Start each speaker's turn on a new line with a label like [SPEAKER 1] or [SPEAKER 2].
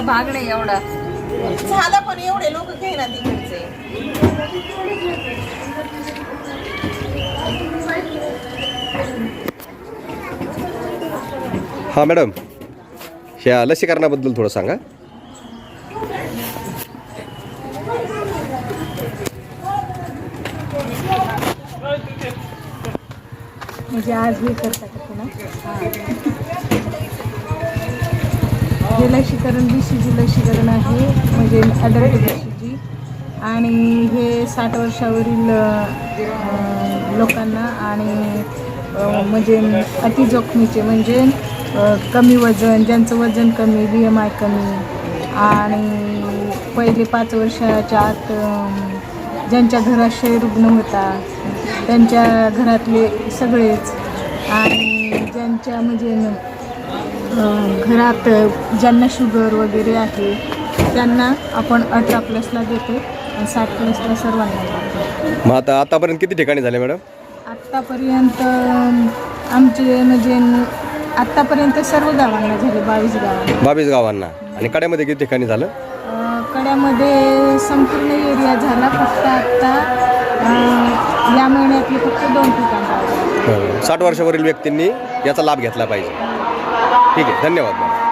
[SPEAKER 1] भाग नाही एवढा.
[SPEAKER 2] झालं पण एवढे लोक घेणार तिकडचे.
[SPEAKER 3] हां मॅडम. ह्या लसीकरणाबद्दल थोडं सांगा.
[SPEAKER 4] म्हणजे आज हे करता का पुन्हा हे लसीकरण बी सी जी लसीकरण आहे म्हणजे अडल्ट बी सी जी आणि हे साठ वर्षावरील लोकांना आणि म्हणजे अति जोखमीचे म्हणजे कमी वजन ज्यांचं वजन कमी बी एम आय कमी आणि पहिले पाच वर्षाच्या आत ज्यांच्या घरात क्षयरुग्ण होता त्यांच्या घरातले सगळेच आणि ज्यांच्या म्हणजे घरात ज्यांना शुगर वगैरे आहे त्यांना आपण अठरा प्लसला देतो आणि साठ प्लसला सर्वांना देतो
[SPEAKER 3] मग आता आतापर्यंत किती ठिकाणी झाले मॅडम?
[SPEAKER 4] आत्तापर्यंत आमचे म्हणजे आत्तापर्यंत सर्व गावांना झाले बावीस गावांना
[SPEAKER 3] बावीस गावांना. आणि कड्यामध्ये किती ठिकाणी झालं?
[SPEAKER 4] कड्यामध्ये संपूर्ण एरिया झाला फक्त आत्ता या महिन्यातले फक्त दोन ठिकाण.
[SPEAKER 3] साठ वर्षावरील व्यक्तींनी याचा लाभ घेतला पाहिजे. ठीक आहे धन्यवाद मॅडम.